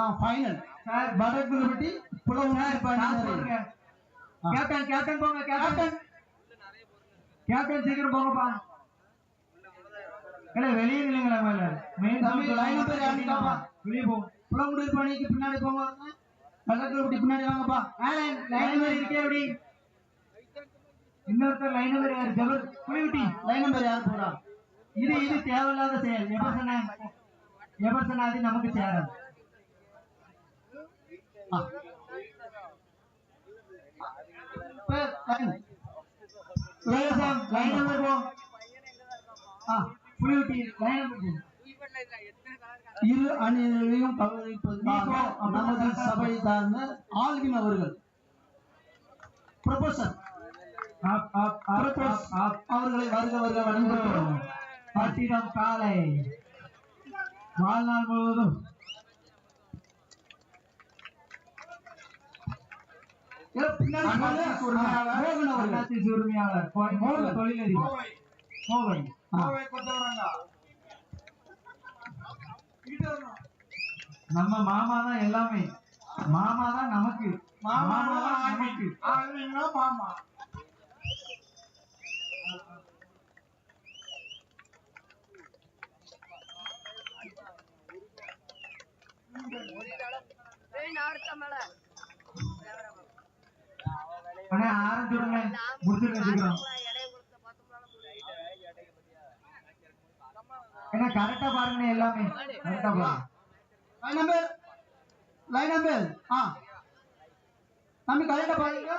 ஆ final Vadakkulappatti Pulavanar Pandiyanar captain captain போங்க captain. Captain. சீக்கிரம் போங்கப்பா. இல்ல வெளியே நில்லுங்களா மேல மெயின் தம்பி, line number யாருக்காப்பா? வெளியே போ. புலங்குடியில் பணிக்கு பின்னாடி போங்க. வடக்குலப்பட்டி பின்னாடி வாங்கப்பா. லைன் நம்பர் இருக்கே அப்படி இன்னொருத்தர் லைன் நம்பர் யாரு? ஜபர் குளிவிட்டி லைன் நம்பர் யார் போறா? இது இது தேவையில்லாத செயல். எபர்சன எபர்சன அது நமக்கு சேராது ஆ. பேர், line. வேலசாம் லைன் நம்பர் போ ஆ, லைன் நம்பர் இரு அணிகளையும் பங்களிப்பதற்காக நமது சபை சார்ந்த ஆல்வின் அவர்கள் ப்ரொபோசர் அவர்களை வருக வருக வணங்குகிறோம் காலை வாழ்நாள் முழுவதும் ஏ, பின்னாடி போங்க. அண்ணாச்சி உரிமையாளர். கோவை கோவை. நம்ம மாமா தான் எல்லாமே. மாமா தான் நமக்கு. மாமா தான் நமக்கு. மாமா. அண்ணா ஆரம்பிச்சுடுங்க முடிச்சுட்டு வச்சுக்கிறோம் ஏன்னா கரெக்டா பாருங்க எல்லாமே கரெக்டா பாருங்க லைன் நம்பர் லைன் நம்பர் ஆ தம்பி கரெக்டா பாருங்க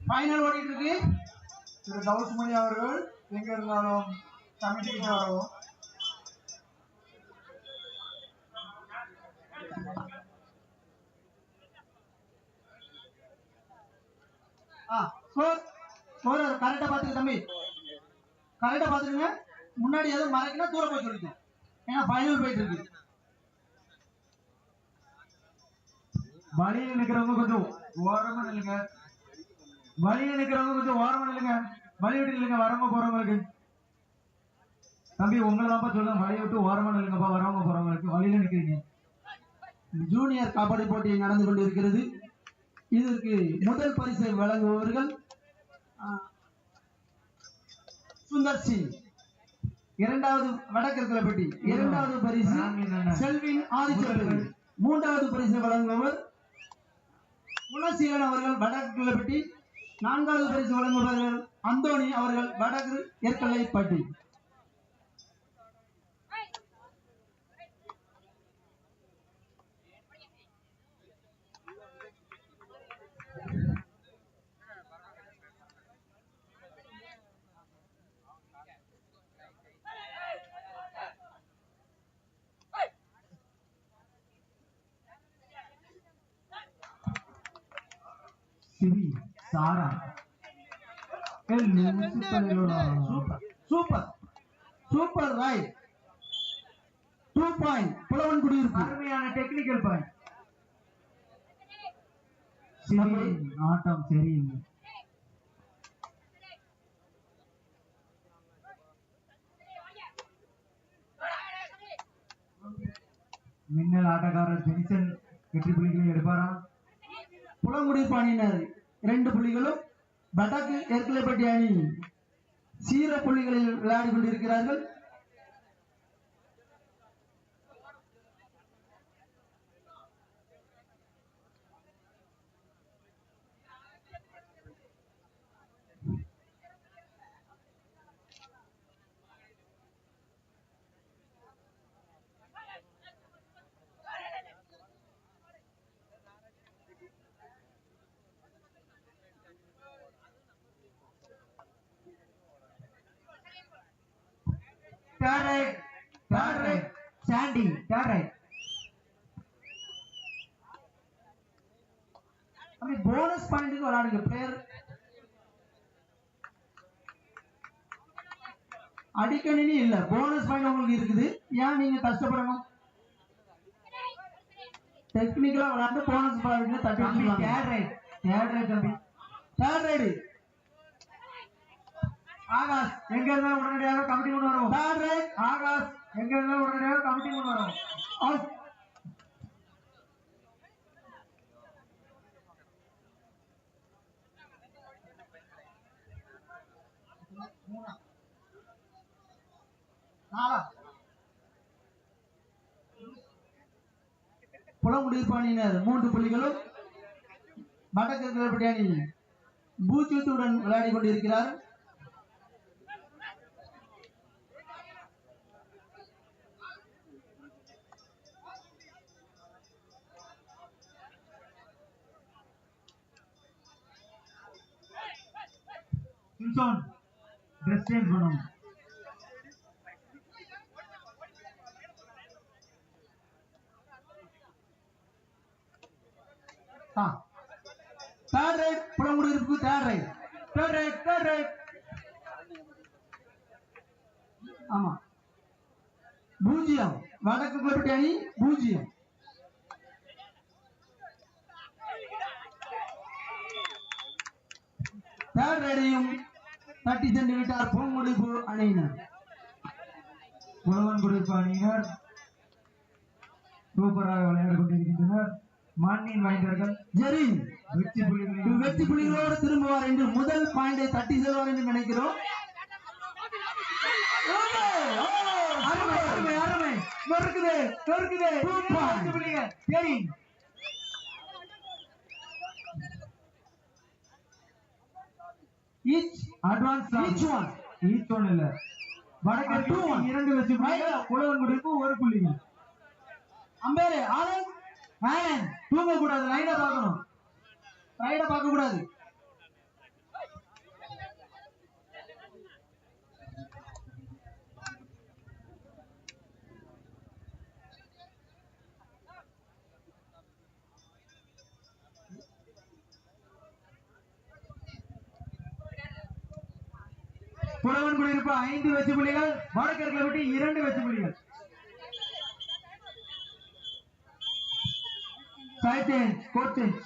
ஃபைனல் ஓடிட்டு இருக்கு திரு தவுசுமணி அவர்கள் எங்க இருந்தாலும் கமிட்டி கிட்ட வரவும் ஸ்கோர் ஸ்கோர் கரெக்டா பாத்துக்க தம்பி. கரெக்டா பாத்துக்கங்க முன்னாடி எதுவும் மறைக்கணும் தூரம் போய் சொல்லிக்கும் ஏன்னா ஃபைனல் போயிட்டு இருக்கு. வழியில் நிக்கிறவங்க கொஞ்சம் ஓரமா நில்லுங்க. வழியில் நிக்கிறவங்க கொஞ்சம் ஓரமா நில்லுங்க. வழி விட்டு நில்லுங்க வரவங்க போறவங்களுக்கு. தம்பி உங்களை தான்ப்பா சொல்லுங்க வழி விட்டு ஓரமா நில்லுங்கப்பா வரவங்க போறவங்களுக்கு. வழியில நிக்கிறீங்க. ஜூனியர் கபடி போட்டி நடந்து கொண்டிருக்கிறது. இதற்கு முதல் பரிசை வழங்குபவர்கள் சுந்தர் சிங் இரண்டாவது வடக்கிருக்கலப்பட்டி இரண்டாவது பரிசு. செல்வின் ஆதிச்சந்திரன் மூன்றாவது பரிசை வழங்குபவர் குணசீலன் அவர்கள் வடக்கிருக்கலப்பட்டி நான்காவது பரிசு வழங்குபவர்கள் அந்தோணி அவர்கள் வடக்கு ஏற்கலைப்பட்டி சிவி சாரா L super super super raid two point புலவன் குடியிருப்பு அருமையான டெக்னிக்கல் பாயிண்ட் சிவி ஆட்டம் சரியில்லை மின்னல் ஆட்டக்காரர் ஜெனிசன் வெற்றி புள்ளிகளை எடுப்பாரா புலங்குடியிருப்பு அணியினர் இரண்டு புள்ளிகளும் வடக்கு ஏற்கலைப்பட்டி அணி சீர புள்ளிகளில் விளையாடி கொண்டிருக்கிறார்கள். அப்படி போனஸ் பாயிண்ட்டுக்கு விளையாடுங்க பிளேயர் அடிக்கணினி இல்ல போனஸ் பாயிண்ட் உங்களுக்கு இருக்குது ஏன் நீங்க கஷ்டப்படணும் டெக்னிக்கலா விளையாண்டு போனஸ் பாயிண்ட் தட்டி தேர்ட் ரைட் தேர்ட் ரைட் தம்பி தேர்ட் ரைடு ஆகாஷ் எங்க இருந்தாலும் உடனடியாக கமிட்டி கொண்டு வரும். ஆகாஷ் எங்க இருந்தாலும் உடனடியாக கமிட்டி கொண்டு வரும். புலமுடிப்பாணியினர் மூன்று புள்ளிகளும். வடக்கு அணி பூஜ்ஜியத்துடன் விளையாடி கொண்டிருக்கிறார். சிம்சோன் ட்ரெஸ் சேஞ்ச் பண்ணணும் third right புலங்குடியிருப்பு third right third right third right ஆமா. பூஜ்ஜியம். வடக்கு கிழப்பட்டி அணி பூஜ்ஜியம். தேர்ட் ரைடையும் தட்டி சென்று விட்டார் புலங்குடியிருப்பு அணியினர். புலவன் குறிப்பு அணியினர். சூப்பராக விளையாடி கொண்டிருக்கின்றனர். மண்ணின் மைந்தர்கள் ஜெரின் வெற்றி புள்ளிகளில் வெற்றி புள்ளிகளோடு திரும்புவார் என்று முதல் பாயிண்டை தட்டி செல்வார் என்று நினைக்கிறோம். அருமை அருமை அருமை. வெற்றி புள்ளிங்க சரி each advance each one each one இல்ல. வடக்கு Two one. இரண்டு புள்ளிகள் புலவன் குறிப்பு ஒரு புள்ளிகள். அம்பேரு ஆனந்த் ஆனந்த். தூங்க கூடாது லைனை பார்க்கணும். ரைட பார்க்க கூடாது புலவன் குடியிருப்பு ஐந்து வெற்றி புள்ளிகள் வடக்கர்களை விட்டு இரண்டு வெற்றி புள்ளிகள் சைட் சேஞ்ச் கோட் சேஞ்ச்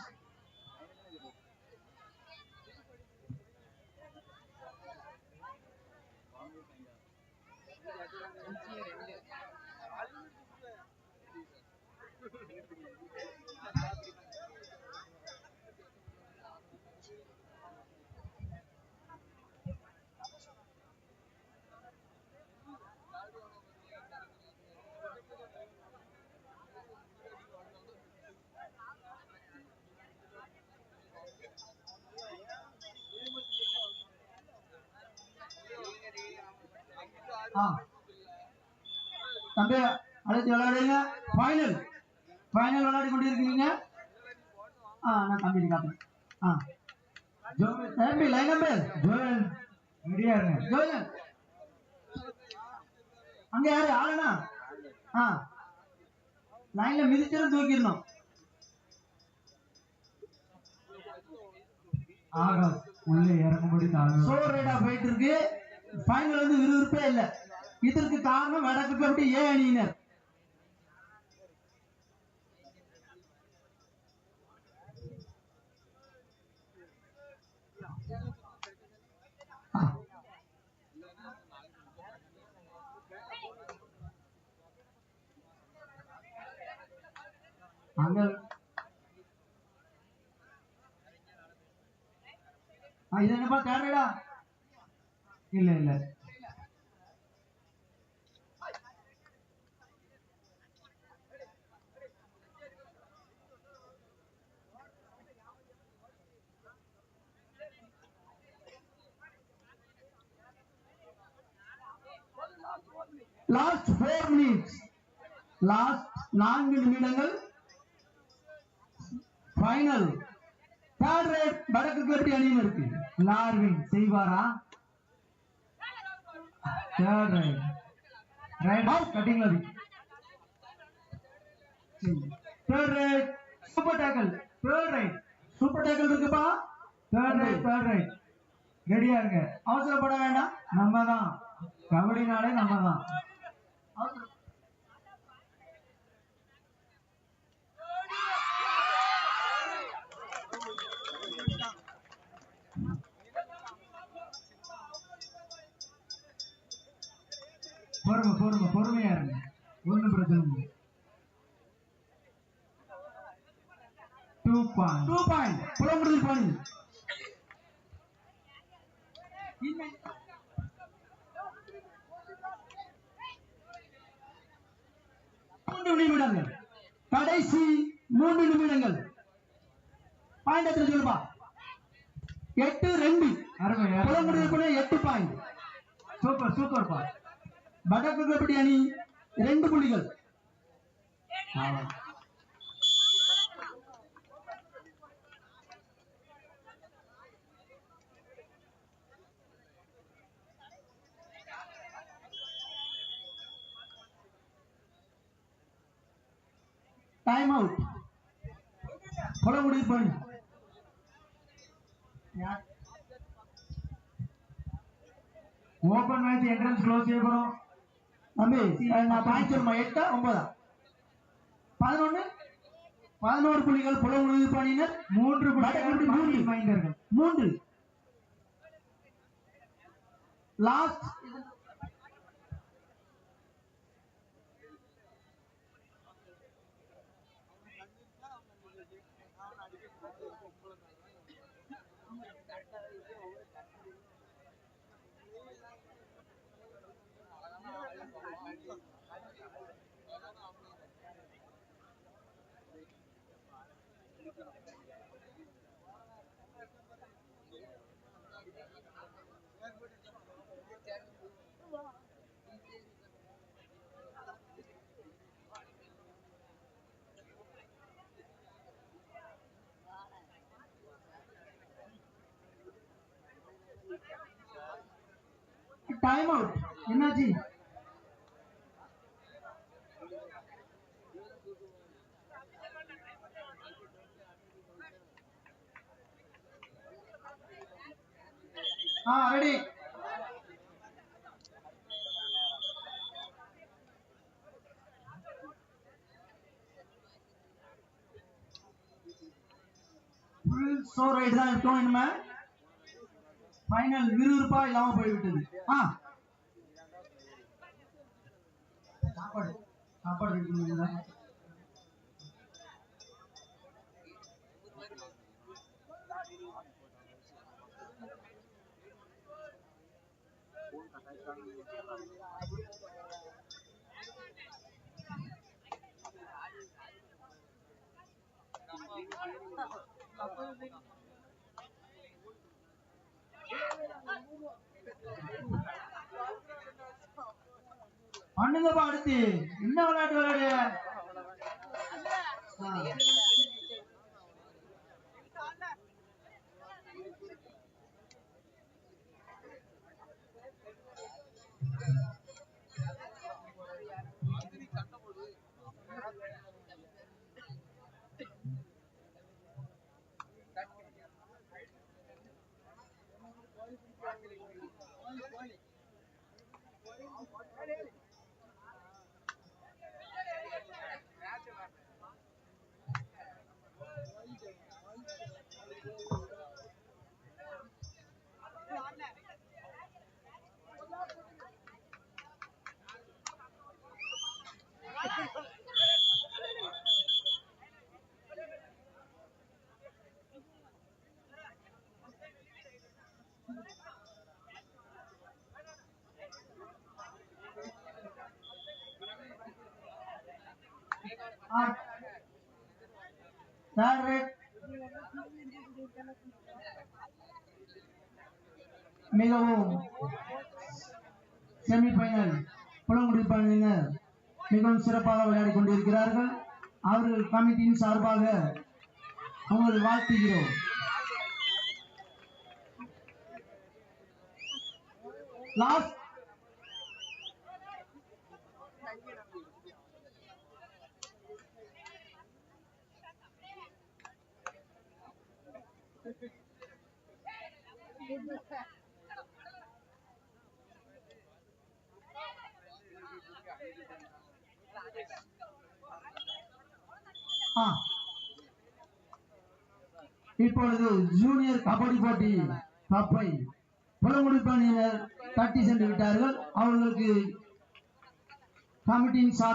தம்பி அழைத்து விளையாடுங்க ஃபைனல் ஃபைனல் விளையாடி கொண்டிருக்கீங்க ஆ நான் தம்பி காட்டுறேன். ஆ. ஜோயல் தம்பி லைன் நம்பர் ஜோயல் ரெடியா இருங்க. ஜோயல். அங்க யாரு? ஆளுனா? ஆ. லைன்ல மிதிச்சிடும் தூக்கிடணும். ஆகாஷ் உள்ளே இறங்கும்படி சோ ரேடா போயிட்டு இருக்கு. ஃபைனல் வந்து விறுவிறுப்பே இல்ல. இதற்கு காரணம் வடக்கு கமிட்டி ஏ அணியினர் அங்க. இது என்னப்பா தேடுறா இல்ல இல்ல. லாஸ்ட் ஃபோர் மினிட்ஸ் லாஸ்ட் நான்கு நிமிடங்கள். ஃபைனல் தேர்ட் ரேட் வடக்கு கிளப்பி அணியும் இருக்கு லார்வின் செய்வாரா? Third raid raid out third raid super tackle third raid super இருக்குப்பா. தேர்ட் ரைட் தேர்ட் ரைட் ரெடியா இருங்க. அவசரப்பட வேண்டாம். நம்ம தான். கபடினாலே நம்ம தான். பொறுமை பொறுமை பொறுமையா இருங்க. ஒண்ணும் பிரச்சனை இல்லை. டூ பாயிண்ட் டூ பாயிண்ட் புலம்புடில் பாணி மூன்று நிமிடங்கள். கடைசி மூன்று நிமிடங்கள். பாயிண்ட் எத்தனை சொல்லுப்பா. எட்டு ரெண்டு. அருமை அருமை. புலங்குடியிருப்புல எட்டு பாயிண்ட் சூப்பர் சூப்பர் பா வடக்கு கபடி அணி? ரெண்டு புள்ளிகள். டைம் அவுட் புலங்குடியிருப்பு அணி யார் ஓபன் மேட்ச் என்ட்ரன்ஸ் க்ளோஸ் செய்ய போறோம் தம்பி நான் பாயிண்ட் சொல்லுமா எட்டா ஒன்பதா. பதினொன்னு பதினோரு புள்ளிகள் புலங்குடியிருப்பு அணியினர் மூன்று வடக்கு மூன்று. மைந்தர்கள் மூன்று. லாஸ்ட் टाइम आउट इमेजिन ஆ ரெடி ஃபுல் ரைட் தான் இருக்கோம் இனிமே. ஃபைனல் விறுவிறுப்பா இல்லாம போய்விட்டது. ஆ. சாப்பாடு. சாப்பாடு பண்ணுங்கப்பா அடுத்து என்ன விளையாட்டு விளையாடு Third rate. மிகவும் செமிஃபைனல் புலங்குடி பணியினர் மிகவும் சிறப்பாக விளையாடி கொண்டிருக்கிறார்கள். அவர்கள் கமிட்டியின் சார்பாக அவங்களை வாழ்த்துகிறோம். லாஸ்ட் இப்பொழுது ஜூனியர் கபடி போட்டி கப்பை புலமுடிப்பணியினர் தட்டி சென்று விட்டார்கள். அவர்களுக்கு கமிட்டியின் சார்